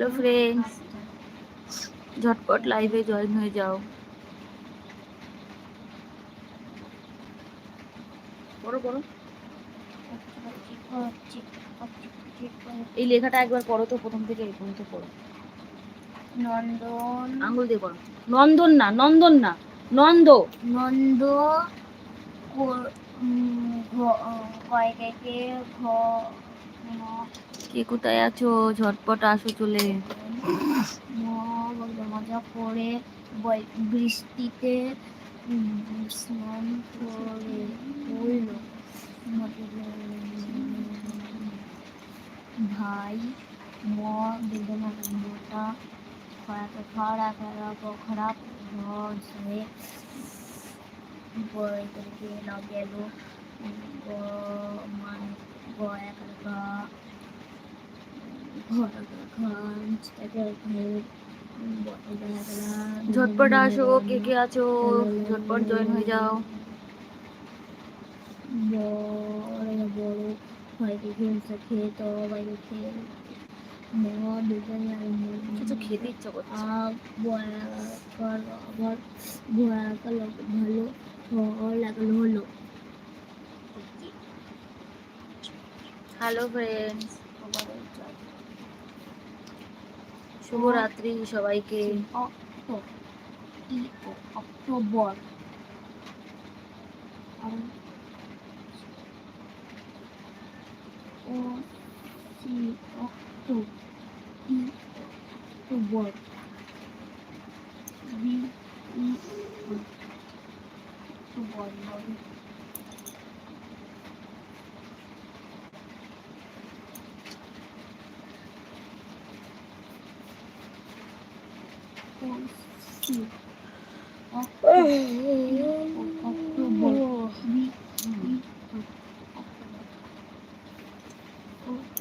Hello friends ঝটপট লাইভে join হয়ে যাও। এই লেখাটা একবার পড়ো তো প্রথম থেকে এই পর্যন্ত পড়ো। নন্দন। আঙ্গুল দিয়ে পড়ো। নন্দন না নন্দন না নন্দ। নন্দ কো- ঘ- কে কোথায় আছো ঝটপট আসো চলে ম বলে মজা করে বই- বৃষ্টিতে উম, স্নান করে পড়ল ভাই ম বেদনা মোটা খারাপ খারাপ খারাপ খারাপ হয়ে বই থেকে না গেল গ মান গ এক গা ঝটপট আসো কে কে আছো ঝটপট জয়েন হয়ে যাও বড় বড় হয়তো খেলছে খেত বাইরে খেল কিছু খেতে ইচ্ছা করছে আবার ঘোড়া কালো ভালো ফল লাগানো হলো হ্যালো ফ্রেন্ডস শুভরাত্রি সবাইকে। October October B E October O C October B E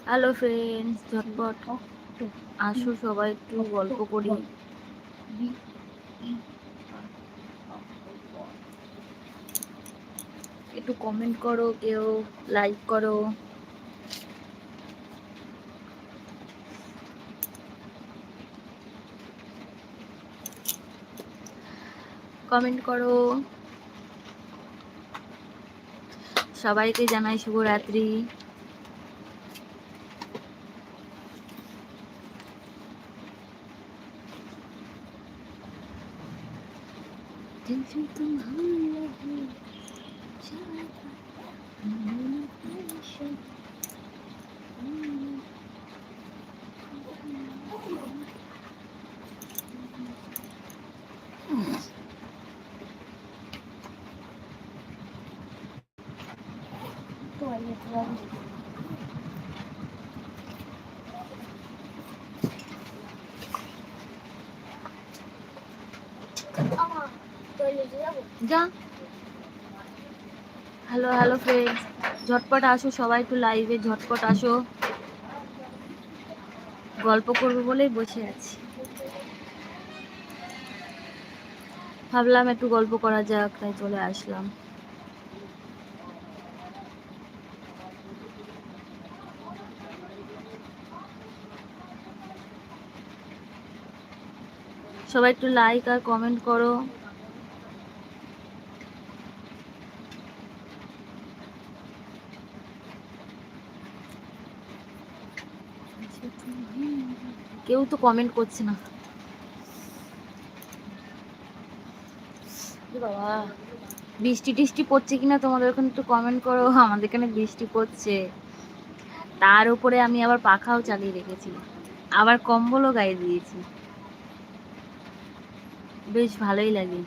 hello friends ঝটপট আসো সবাই একটু গল্প করি। একটু কমেন্ট করো কেউ লাইক করো। কমেন্ট করো। সবাইকে জানাই শুভরাত্রি। টয়লেট যাব আমার টয়লেটে যাব হ্যালো হ্যালো ফ্রেন্ডস ঝটপট আসো, সবাই একটু লাইভে ঝটপট আসো। গল্প করব বলেই বসে আছি। ভাবলাম একটু গল্প করা যাক, তাই চলে আসলাম। সবাই একটু লাইক আর কমেন্ট করো। কেউ তো কমেন্ট করছে না। বাবা, বৃষ্টি টিষ্টি পড়ছে কিনা তোমাদের ওখানে একটু কমেন্ট করো। আমাদের এখানে বৃষ্টি পড়ছে। তার উপরে আমি আবার পাখাও চালিয়ে রেখেছি। আবার কম্বলও গায়ে দিয়েছি। বেশ ভালোই লাগে।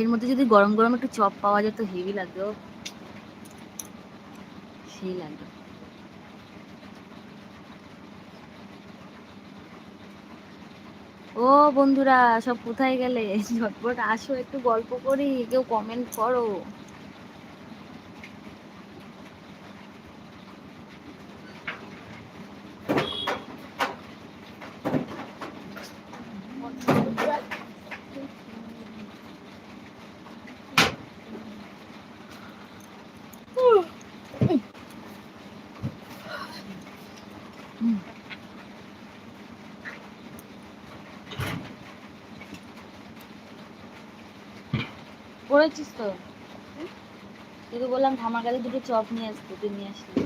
এর মধ্যে যদি গরম গরম একটু চপ পাওয়া যেত হেভি লাগতো সেই লাগবে। ও বন্ধুরা, সব কোথায় গেলে? ঝটপট আসো, একটু গল্প করি, কেউ কমেন্ট করো। পড়েছিস তো? তোকে বললাম ঠামার কাছে দুটো চপ নিয়ে আসতে তুই নিয়ে আসলি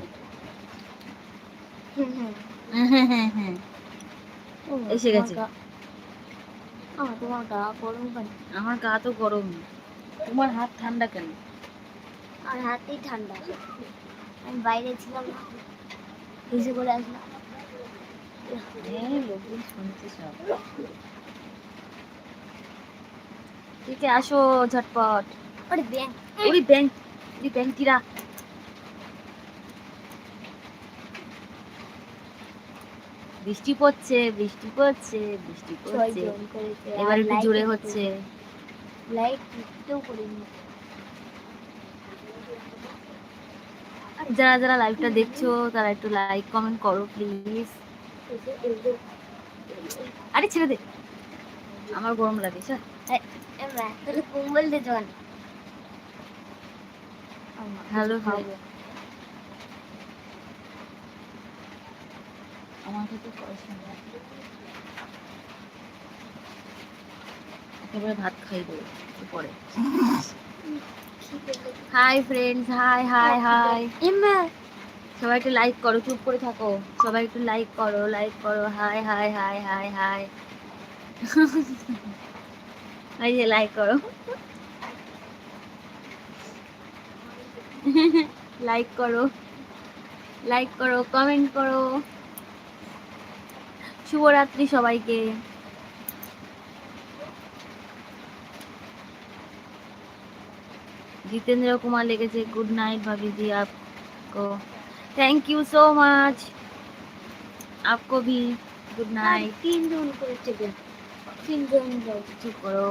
হ্যাঁ হ্যাঁ হ্যাঁ এসে গেছে। আমার তোমার গা গরম কেন? আমার গা তো গরম। তোমার হাত ঠান্ডা কেন? আর হাতেই ঠান্ডা। আমি বাইরে ছিলাম না। এসে করে আসলাম। হ্যাঁ লোকজন শুনছে সব। ঠিক আসো ঝটপট। ব্যাং। বৃষ্টি পড়ছে বৃষ্টি পড়ছে বৃষ্টি পড়ছে। এবার একটু জোরে হচ্ছে। লাইট কেউ করিনি। যারা যারা লাইভটা দেখছ তারা একটু লাইক কমেন্ট করো প্লিজ আরে ছেড়ে দে। আমার গরম লাগে স্যার হ্যালো আমাকে তো একেবারে ভাত খাই দেবো পরে। Hi friends hi hi hi সবাই একটু লাইক করো চুপ করে থাকো। সবাই একটু লাইক করো লাইক করো। Hi hi hi hi hi ওই যে লাইক করো। লাইক করো। লাইক করো কমেন্ট করো। শুভরাত্রি সবাইকে। জিতেন্দ্র কুমার লেগেছে গুড নাইট ভাবিজি, আপকো থ্যাংক ইউ সো মাচ আপকো ভি গুড নাইট তিন তিনজন চুপ করো।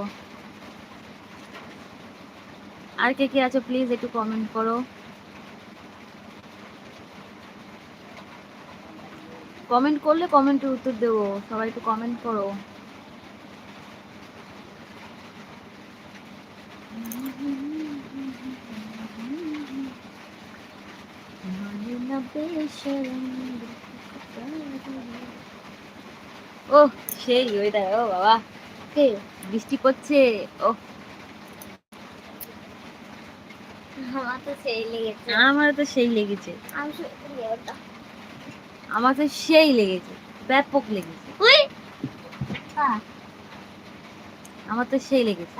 আর কে কে আছো প্লিজ একটু কমেন্ট করো। কমেন্ট করলে কমেন্টের উত্তর দেবো। সবাই একটু কমেন্ট করো। ও সেই ওইটা ও বাবা। কে বৃষ্টি পড়ছে ও আমার তো সেই লেগেছে। আমার তো সেই লেগেছে। আমার তো সেই লেগেছে ব্যাপক লেগেছে। উই! হ্যাঁ আমার তো সেই লেগেছে।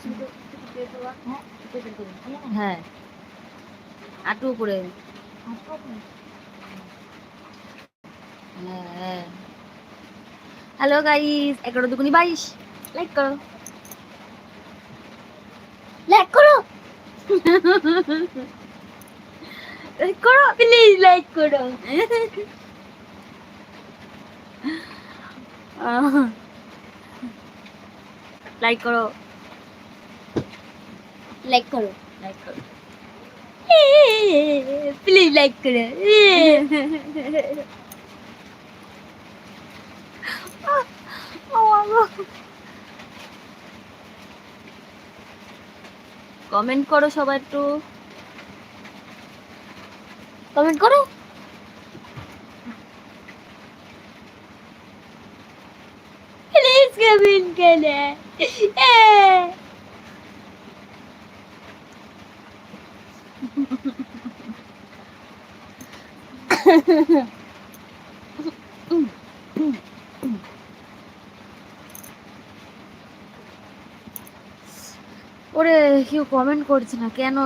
শুধু- হ্যাঁ। আটু উপরে হ্যাঁ হ্যালো গাইস এগারো দুগুনি বাইশ। লাইক করো। লাইক করো। লাইক করো প্লিজ লাইক করো। লাইক করো। লাইক করো। লাইক করো। প্লিজ লাইক করো। কমেন্ট করো সবাই একটু। কমেন্ট করো। প্লিজ কমেন্ট করো। ওরে, কেউ কমেন্ট করছে না। কেন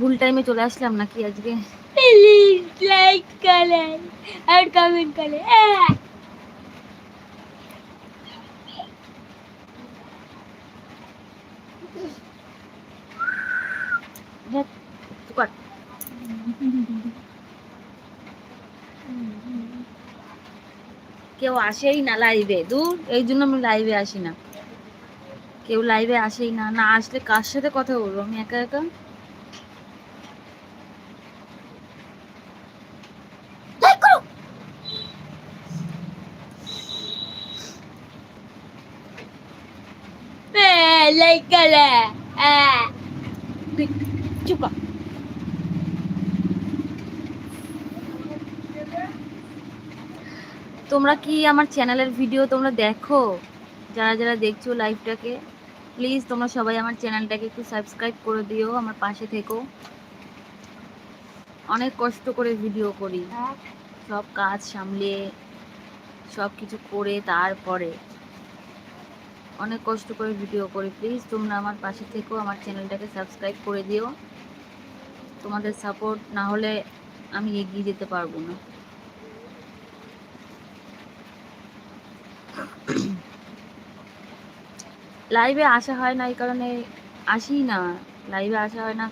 ভুল টাইমে চলে আসলাম নাকি আজকে? প্লিজ লাইক করেন আর কমেন্ট করেন ধ্যাৎ, চুপ কর। কেউ আসেই না লাইভে দূর এই জন্য আমি লাইভে আসি না। কেউ লাইভে আসেই না। না আসলে কার সাথে কথা বলব? আমি একা একা? লাইক করো। লাইক করে। তুই চুপ তোমরা কি আমার চ্যানেলের ভিডিও তোমরা দেখো? যারা যারা দেখছ লাইভটাকে প্লিজ তোমরা সবাই আমার চ্যানেলটাকে একটু সাবস্ক্রাইব করে দিও, আমার পাশে থেকো। অনেক কষ্ট করে ভিডিও করি। সব কাজ সামলে, সব কিছু করে তারপরে। অনেক কষ্ট করে ভিডিও করি। প্লিজ তোমরা আমার পাশে থেকো, আমার চ্যানেলটাকে সাবস্ক্রাইব করে দিও। তোমাদের সাপোর্ট না হলে আমি এগিয়ে যেতে পারব না। লাইভে আসা হয় না, এই কারণে আসি না। লাইভে আসা হয় না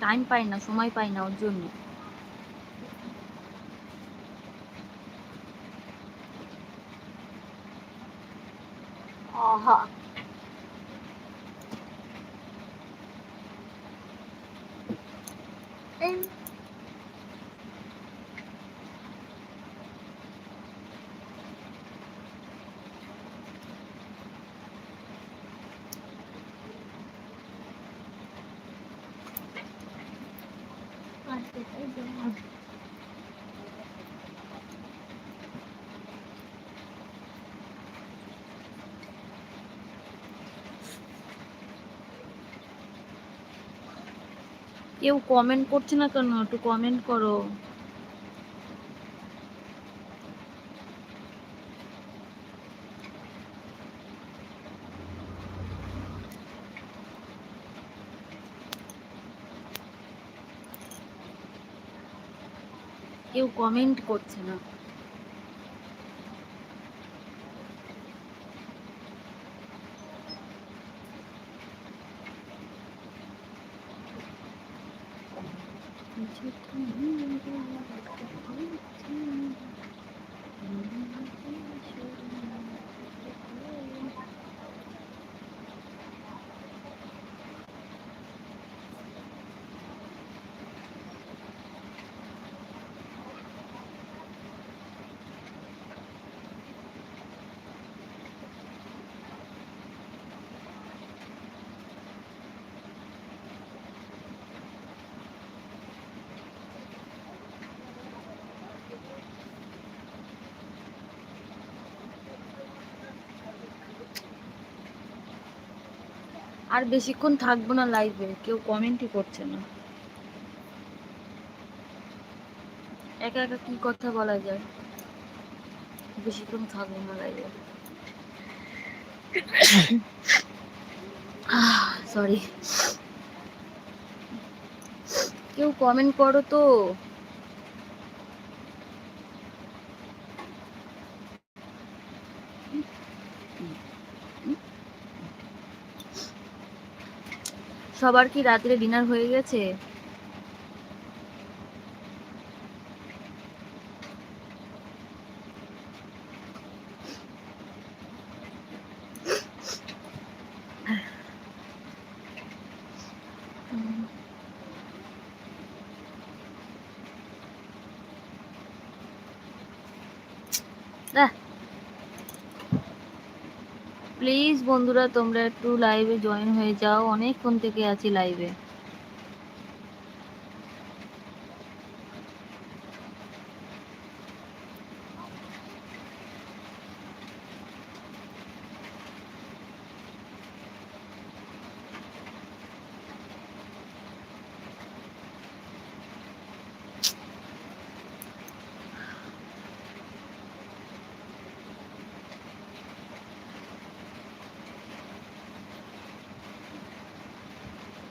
টাইম পাই না, সময় পাই না ওর জন্য। আহা। এই কেউ কমেন্ট করছে না কেন? একটু কমেন্ট করো। কেউ কমেন্ট করছে না। আর বেশিক্ষণ থাকব না লাইভে কেউ কমেন্টই করছে না। একা একা কি কথা বলা যায়? বেশিক্ষণ থাকব না লাইভে সরি কেউ কমেন্ট করো তো। সবার কি রাত্রে ডিনার হয়ে গেছে? প্লিজ বন্ধুরা তোমরা একটু লাইভে জয়েন হয়ে যাও। অনেকক্ষণ থেকে আছি লাইভে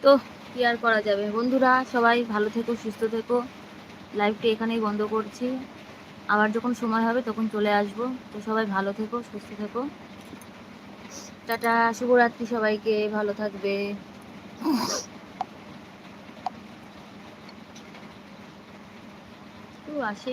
তো কি আর করা যাবে? বন্ধুরা, সবাই ভালো থেকো, সুস্থ থেকো। লাইভটা এখানেই বন্ধ করছি। আবার যখন সময় হবে তখন চলে আসব। তো সবাই ভালো থেকো, সুস্থ থেকো। টাটা, শুভরাত্রি সবাইকে, ভালো থাকবে। আসে